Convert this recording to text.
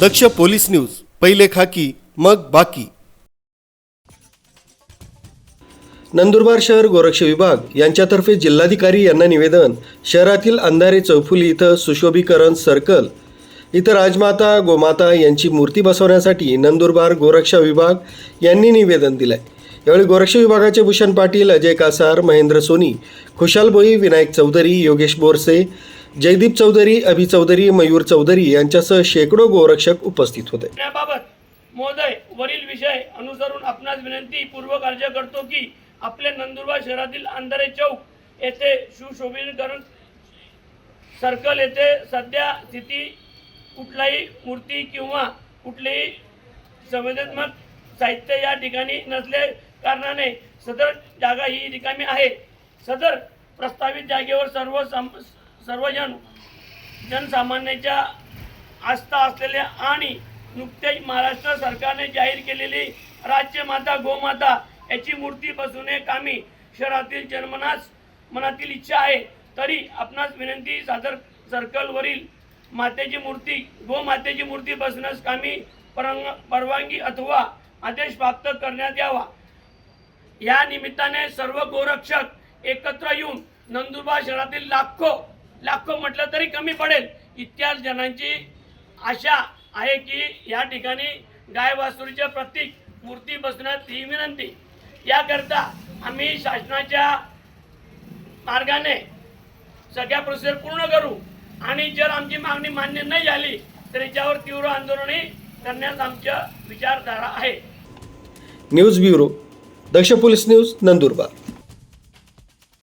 दक्ष police news पहिले खाकी मग बाकी. नंदुरबार शहर गोरक्ष विभाग यांच्यातर्फे जिल्हाधिकारी यांना निवेदन शहरातील अंधारे चौफुली इथं सुशोभीकरण सर्कल. इथं राजमाता गोमाता यांची मूर्ती बसवण्यासाठी नंदुरबार गोरक्षा विभाग यांनी निवेदन दिलंय. यावेळी गोरक्ष विभागाचे भूषण पाटील अजय कासार महेंद्र सोनी खुशाल भोई विनायक चौधरी योगेश बोरसे जयदीप चौधरी अभि चौधरी मयूर चौधरी यांच्यासह शेकडो गोरक्षक उपस्थित होते. याबाबत महोदय वरील विषय अनुसरून आपणास विनंती पूर्वक अर्ज करतो की आपले नंदुरबार शहरातील अंधारे चौक येथे सुशोभीकरण सर्कल येथे सध्या स्थिती कुठलाही मूर्ती किंवा कुठलेही संवेदनात्मक साहित्य या ठिकाणी नसले कारणाने सदर जागा ही रिकामी आहे. सदर प्रस्तावित जागेवर सर्व सम सर्वजण जनसामान्याच्या आस्था असलेल्या आणि नुकतेच महाराष्ट्र सरकारने जाहीर केलेली राज्यमाता गोमाता याची मूर्ती बसवणे कामी शहरातील जन्मनास मनातील इच्छा आहे. तरी आपणास विनंती सादर सर्कलवरील मातेची मूर्ती गोमातेची मूर्ती बसण्यास कामी परंग परवानगी अथवा आदेश प्राप्त करण्यात यावा. या निमित्ताने सर्व गोरक्षक एकत्र येऊन नंदुरबार शहरातील लाखो लाखो म्हटलं तरी कमी पडेल. इतक्या जणांची आशा आहे की या ठिकाणी गाय प्रतीक मूर्ती बसण्यात ही विनंती. याकरता आम्ही शासनाच्या मार्गाने सगळ्या प्रोसेस पूर्ण करू. आणि जर आमची मागणी मान्य नाही झाली तर याच्यावर तीव्र आंदोलनही करण्यास आमच्या विचारधारा आहे. News bureau Daksh police news Nandurbar.